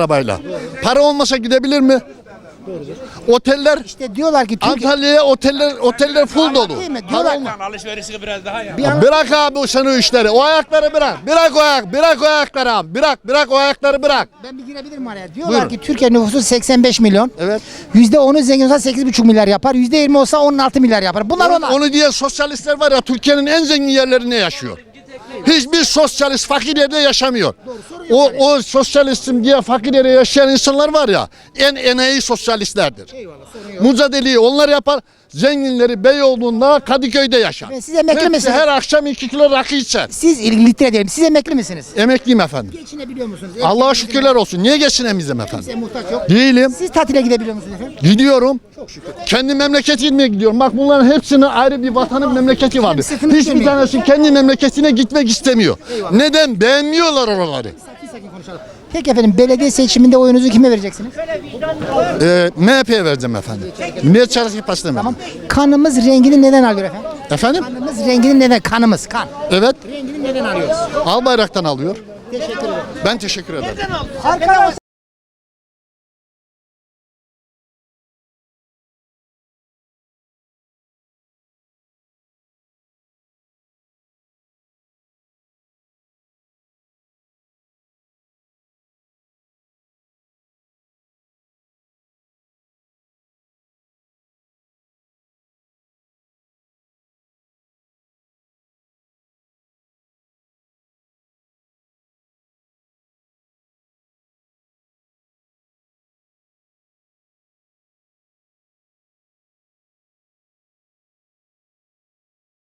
arabayla. Para olmasa gidebilir mi? Oteller İşte diyorlar ki Türkiye Antalya'ya oteller oteller full dolu. Değil mi? Para Diyorlar- olma- Alışverişi biraz daha ya. bir an- Bırak abi sen o işleri. O ayakları bırak. Bırak o ayak. Bırak o ayakları abi. Bırak. Bırak o ayakları bırak. ben bir girebilirim araya. Diyorlar Buyurun. ki Türkiye nüfusu 85 milyon. Evet. %10'u zengin olsa 8,5 milyar yapar. %20 olsa 16 milyar yapar. Bunlar Onu, onlar. onu diye sosyalistler var ya Türkiye'nin en zengin yerlerinde yaşıyor. Hiçbir sosyalist fakir yerde yaşamıyor. O, o sosyalistim diye fakir yerde yaşayan insanlar var ya en enayi sosyalistlerdir. Mücadeleyi onlar yapar. Zenginleri Beyoğlu'nda Kadıköy'de yaşar. Ve siz emekli Hepsi misiniz? her akşam iki kilo rakı içer. Siz ilgili diyelim. Siz emekli misiniz? Emekliyim efendim. Geçinebiliyor musunuz? Allah'a şükürler olsun. Niye geçinemeyeceğim efendim? Size muhtaç yok. Değilim. Siz tatile gidebiliyor musunuz efendim? Gidiyorum. Kendi memleketime gidiyorum. Bak bunların hepsinin ayrı bir vatanın memleketi vardı. sırtını Hiçbir tanesi kendi memleketine gitmek istemiyor. Neden? Beğenmiyorlar oraları. Sakin sakin konuşalım. Peki efendim belediye seçiminde oyunuzu kime vereceksiniz? Ee, MHP'ye vereceğim efendim. Milliyetçi Hareket Partisi'ne Tamam. Kanımız rengini neden alıyor efendim? Efendim? Kanımız rengini neden? Kanımız kan. Evet. Rengini neden alıyoruz? Al bayraktan alıyor. Teşekkür ederim. Ben teşekkür ederim. Arkadaşlar